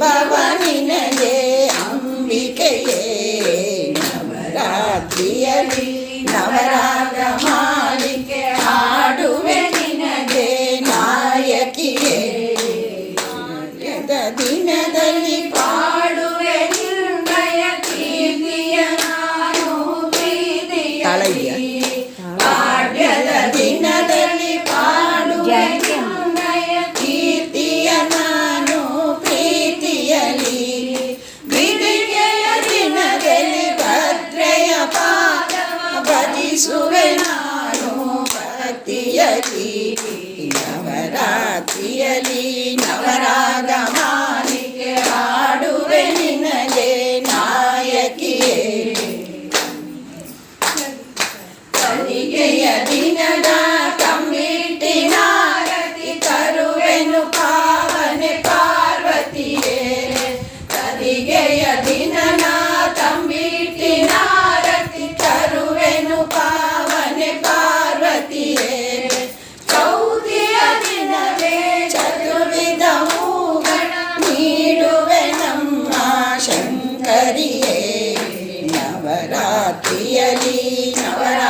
ವೈಭವ ನಿನಗೆ ಅಂಬಿಕೆಯೇ ನವರಾತ್ರಿಯಲ್ಲಿ ನವರಾಗ ನವರಾತ್ರಿಯಲಿ ನವರಾತ್ರಿಯಲಿ ನವರಾಗ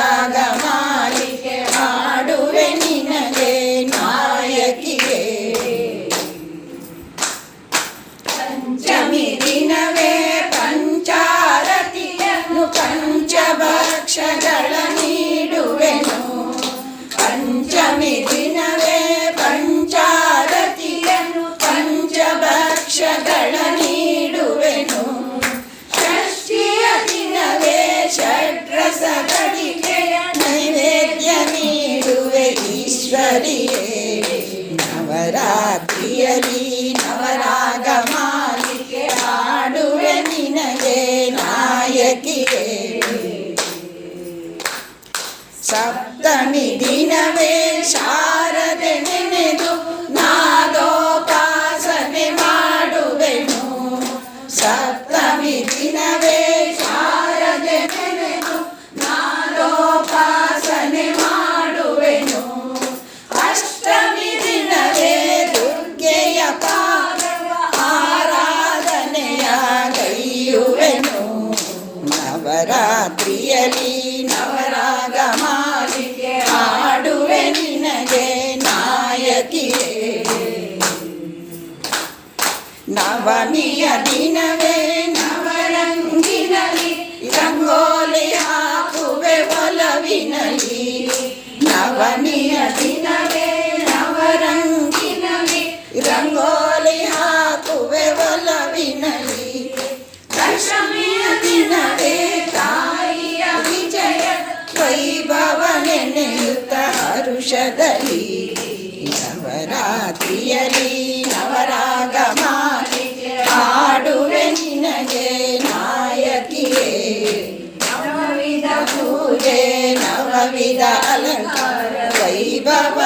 ನವರಾತ್ರಿಯಲಿ ನವರಾಗ ಮಾಲಿಕೆ ಹಾಡುವೆ ನಿನಗೆ ನಾಯಕಿಯೇ. ಸಪ್ತಮಿ ದಿನವೇ ಶಾರದೆ ನೆನೆದು ನಾದೋಪಾಸನೆ ಮಾಡುವೆನು. ಸಪ್ತಮಿ ದಿನವೇ ನವಮಿಯ ದಿನವೇ ನವರಂಗಿನಲಿ ರಂಗೋಲಿ ಹಾಕುವೆ ಒಲವಿನಲಿ ನವಮಿಯ ದಿನವೇ ನವರಂಗಿನಲಿ ರಂಗೋಲಿ ಹಾಕುವೆ ಒಲವಿನಲಿ ದಶಮಿಯ ದಿನವೇ ತಾಯಿಯ ವಿಜಯ ವೈಭವ ನೆನೆಯುತ್ತ ಹರುಷದಲ್ಲಿ ನವರಾತ್ರಿಯಲಿ ನವರಾಗ ಮಾಲಿಕೆ ಹಾಡುವೆ ನಿನಗೆ ನಾಯಕಿಯೇ ನವವಿಧ ಪೂಜೆ ನವವಿಧ ಅಲಂಕಾರ ವೈಭವ